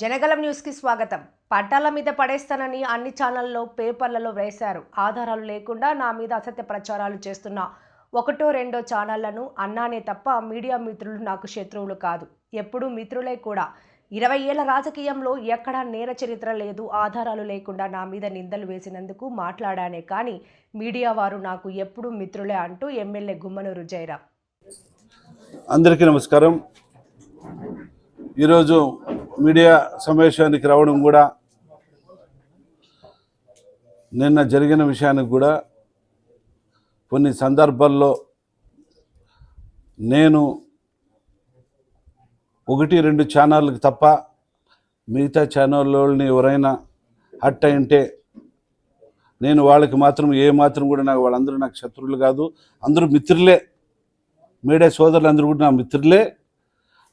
జనగలం న్యూస్కి స్వాగతం. పట్టాల మీద పడేస్తానని అన్ని ఛానల్లో పేపర్లలో వేశారు. ఆధారాలు లేకుండా నా మీద అసత్య ప్రచారాలు చేస్తున్న ఒకటో రెండో ఛానళ్ళను అన్నానే తప్ప మీడియా మిత్రులు నాకు శత్రువులు కాదు. ఎప్పుడూ మిత్రులే కూడా. ఇరవై ఏళ్ళ రాజకీయంలో ఎక్కడా నేర చరిత్ర లేదు ఆధారాలు లేకుండా నా మీద నిందలు వేసినందుకు మాట్లాడానే కానీ మీడియా వారు నాకు ఎప్పుడూ మిత్రులే అంటూ ఎమ్మెల్యే గుమ్మనూరు జయరాం. అందరికీ నమస్కారం. ఈరోజు మీడియా సమావేశానికి రావడం కూడా నిన్న జరిగిన విషయానికి కూడా కొన్ని సందర్భాల్లో నేను ఒకటి రెండు ఛానళ్ళకి తప్ప మిగతా ఛానళ్ళని ఎవరైనా హట్ అయింటే నేను వాళ్ళకి మాత్రం ఏ మాత్రం కూడా నాకు వాళ్ళందరూ నాకు శత్రువులు కాదు. అందరూ మిత్రులే. మీడియా సోదరులు అందరూ కూడా నా మిత్రులే.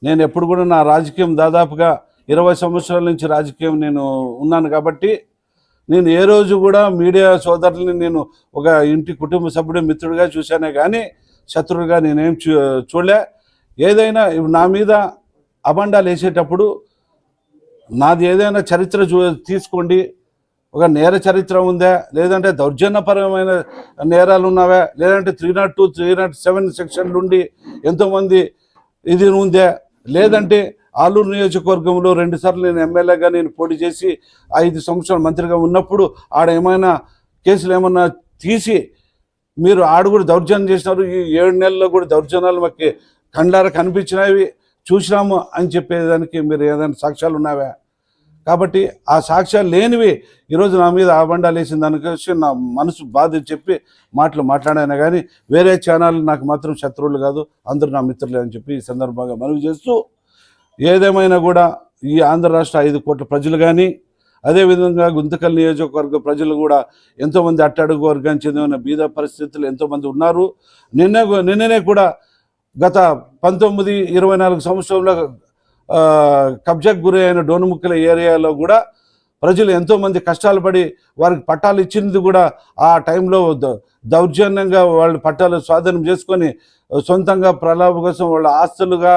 నేను ఎప్పుడు కూడా నా రాజకీయం దాదాపుగా ఇరవై సంవత్సరాల నుంచి రాజకీయం నేను ఉన్నాను కాబట్టి నేను ఏ రోజు కూడా మీడియా సోదరుల్ని నేను ఒక ఇంటి కుటుంబ సభ్యుడు మిత్రుడిగా చూశానే కానీ శత్రువుగా నేనేం చూ చూడలే. ఏదైనా నా మీద అబండాలు వేసేటప్పుడు నాది ఏదైనా చరిత్ర చూ తీసుకోండి. ఒక నేర చరిత్ర ఉందా? లేదంటే దౌర్జన్యపరమైన నేరాలు ఉన్నావా లేదంటే three not two three not seven section నుండి ఎంతోమంది ఇది ఉందా? లేదంటే ఆలూరు నియోజకవర్గంలో రెండుసార్లు నేను ఎమ్మెల్యేగా నేను పోటీ చేసి ఐదు సంవత్సరాలు మంత్రిగా ఉన్నప్పుడు ఆడ ఏమైనా కేసులు ఏమైనా తీసి మీరు ఆడ కూడా దౌర్జన్యం చేసినారు. ఈ ఏడు నెలల్లో కూడా దౌర్జన్యాలు మాకు కండార కనిపించినవి. చూసినాము అని చెప్పేదానికి మీరు ఏదైనా సాక్ష్యాలు ఉన్నావా? కాబట్టి ఆ సాక్ష్యాలు లేనివి ఈరోజు నా మీద ఆబండాలు వేసిన దానికోసం నా మనసు బాధ చెప్పి మాటలు మాట్లాడాను కానీ వేరే ఛానల్ నాకు మాత్రం శత్రువులు కాదు. అందరూ నా మిత్రులే అని చెప్పి ఈ సందర్భంగా మనవి చేస్తూ ఏదేమైనా కూడా ఈ ఆంధ్ర రాష్ట్ర ఐదు కోట్ల ప్రజలు కానీ అదేవిధంగా గుంతకల్ నియోజకవర్గ ప్రజలు కూడా ఎంతోమంది అట్టడుగు వర్గానికి చెందిన బీద పరిస్థితులు ఎంతోమంది ఉన్నారు. నిన్న నిన్ననే కూడా గత పంతొమ్మిది ఇరవై నాలుగు సంవత్సరంలో కబ్జాకు గురి అయిన డోనుముక్కల ఏరియాలో కూడా ప్రజలు ఎంతోమంది కష్టాలు పడి వారికి పట్టాలు ఇచ్చినది కూడా ఆ టైంలో దౌర్జన్యంగా వాళ్ళు పట్టాలు స్వాధీనం చేసుకొని సొంతంగా ప్రలాభ కోసం వాళ్ళ ఆస్తులుగా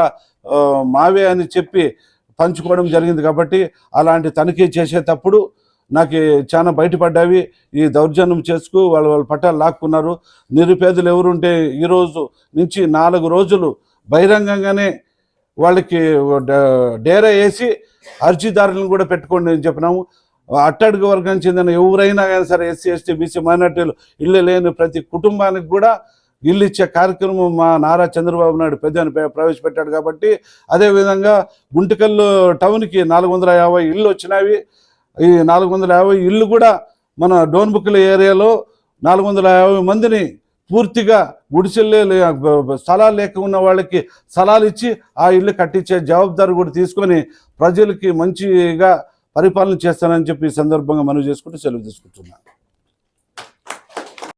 మావే అని చెప్పి పంచుకోవడం జరిగింది కాబట్టి అలాంటి తనిఖీ చేసేటప్పుడు నాకు చాలా బయటపడ్డావి. ఈ దౌర్జన్యం చేసుకు వాళ్ళు వాళ్ళ పట్టాలు లాక్కున్నారు. నిరుపేదలు ఎవరుంటే ఈరోజు నుంచి నాలుగు రోజులు బహిరంగంగానే వాళ్ళకి డ- డేరా వేసి అర్జీదారులను కూడా పెట్టుకోండి అని చెప్పినాము. అట్టడుగు వర్గం చెందిన ఎవరైనా కానీ సరే ఎస్సీ ఎస్టీ బీసీ మైనార్టీలు ఇల్లు లేని ప్రతి కుటుంబానికి కూడా ఇల్లు ఇచ్చే కార్యక్రమం మా నారా చంద్రబాబు నాయుడు పెద్ద ప్రవేశపెట్టాడు కాబట్టి అదేవిధంగా గుంటకల్లు టౌన్కి నాలుగు వందల యాభై ఇళ్ళు వచ్చినవి ఈ నాలుగు వందల యాభై ఇళ్ళు కూడా మన డోన్బుక్ల ఏరియాలో నాలుగు వందల యాభై మందిని పూర్తిగా గుడిసెల్లే లే- స్థలాలు లేక ఉన్న వాళ్ళకి స్థలాలు ఇచ్చి ఆ ఇల్లు కట్టించే జవాబుదారి కూడా తీసుకొని ప్రజలకి మంచిగా పరిపాలన చేస్తానని చెప్పి ఈ సందర్భంగా మనవి చేసుకుంటూ సెలవు తీసుకుంటున్నాను.